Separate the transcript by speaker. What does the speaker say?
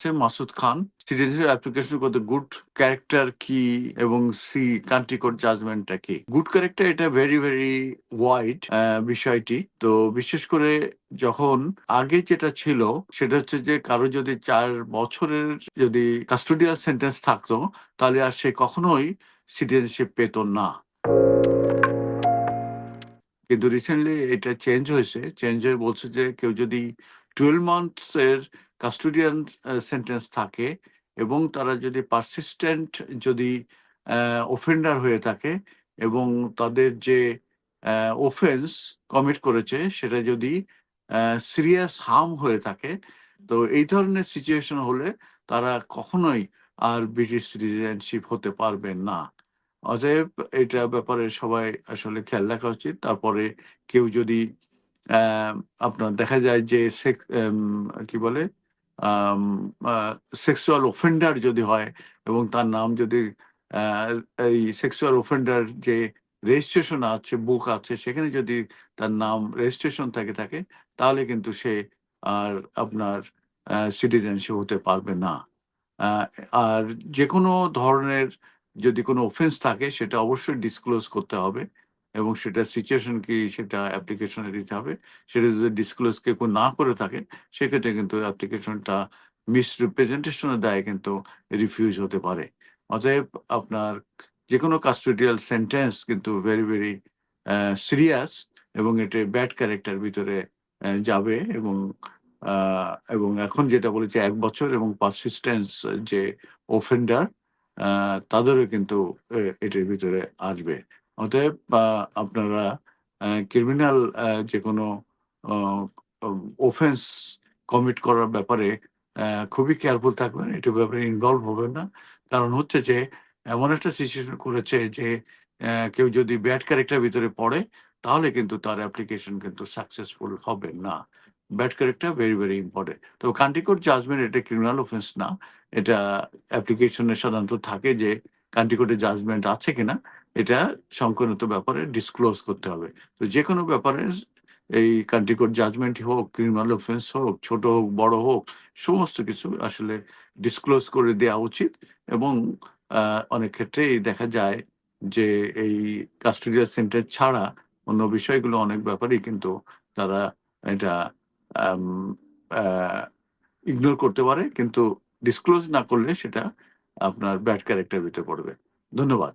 Speaker 1: হচ্ছে Masud Khan. Citizenship application করতে good character কি এবং সি কান্ট্রি কোড জাজমেন্টটা কি? গুড ক্যারেক্টার এটা ভেরি ভেরি ওয়াইড বিষয়টি। তো বিশেষ করে যখন আগে যেটা ছিল, সেটা হচ্ছে যে কারও যদি চার বছরের যদি কাস্টোডিয়াল সেন্টেন্স থাকতো, তাহলে আর সে কখনোই সিটিজেনশিপ পেত না। কিন্তু রিসেন্টলি এটা চেঞ্জ হয়েছে। চেঞ্জ হয়ে বলছে যে কেউ যদি টুয়েলভ মান্থস এর কাস্টোডিয়ান সেন্টেন্স থাকে এবং তারা যদি পারসিস্টেন্ট যদি ওফেন্ডার হয়ে থাকে এবং তাদের যে ওফেন্স কমিট করেছে সেটা যদি সিরিয়াস হার্ম হয়ে থাকে, তো এই ধরনের সিচুয়েশন হলে তারা কখনোই আর ব্রিটিশ সিটিজেনশিপ হতে পারবে না। অতএব এটা ব্যাপারে সবাই আসলে খেয়াল রাখা উচিত। তারপরে কেউ যদি আপনার দেখা যায় যে কি বলে? সেক্সুয়াল ওফেন্ডার যদি হয় এবং তার নাম যদি এই সেক্সুয়াল ওফেন্ডার যে রেজিস্ট্রেশন আছে বুক আছে, সেখানে যদি তার নাম রেজিস্ট্রেশন থাকে থাকে, তাহলে কিন্তু সে আর আপনার সিটিজেনশিপ হতে পারবে না। আর যে কোনো ধরনের যদি কোনো অফেন্স থাকে, সেটা অবশ্যই ডিসক্লোজ করতে হবে। এবং সেটা সিচুয়েশন কি, সেটা অ্যাপ্লিকেশনে দিতে হবে। সেটা যদি ডিসক্লোজ কেউ না করে থাকে, সেক্ষেত্রে কিন্তু অ্যাপ্লিকেশনটা মিসরিপ্রেজেন্টেশনের দায়ে কিন্তু রিফিউজ হতে পারে। অতএব আপনার যে কোনো কাস্টোডিয়াল সেন্টেন্স কিন্তু ভেরি ভেরি সিরিয়াস এবং এটা ব্যাড ক্যারেক্টার ভিতরে যাবে এবং এবং এখন যেটা বলেছে এক বছর এবং পারসিস্টেন্স যে ওফেন্ডার তাদেরও কিন্তু এটির ভিতরে আসবে। অতএব আপনারা ক্রিমিনাল যে কোনো ওফেন্স কমিট করার ব্যাপারে খুবই কেয়ারফুল থাকবেন এটার ব্যাপারে ইনভলভ হবেন না। কারণ হচ্ছে যে, এমন একটা সিচুয়েশন করেছে যে কেউ যদি ব্যাড ক্যারেক্টার ভিতরে পড়ে, তাহলে কিন্তু তার অ্যাপ্লিকেশন কিন্তু সাকসেসফুল হবে না। Bad character very very important তো কান্ট্রি জাজমেন্ট এটা ক্রিমিনাল অফেন্স না। এটা অ্যাপ্লিকেশনে সাধারণত থাকে যে কান্ট্রি জাজমেন্ট আছে কিনা এটা সংক্রান্ত ব্যাপারে ডিসক্লোজ করতে হবে। তো যে কোনো ব্যাপারে এই কান্ট্রি কোর্ট জাজমেন্ট হোক ক্রিমিনাল অফেন্স হোক, ছোট হোক, বড় হোক, সমস্ত কিছু আসলে ডিসক্লোজ করে দেওয়া উচিত এবং অনেক ক্ষেত্রেই দেখা যায় যে এই কাস্টোডিয়াল সেন্টার ছাড়া অন্য বিষয়গুলো অনেক ব্যাপারেই কিন্তু তারা এটা ইগনোর করতে পারে। কিন্তু ডিসক্লোজ না করলে সেটা আপনার ব্যাড ক্যারেক্টার ভিতরে পড়বে। ধন্যবাদ।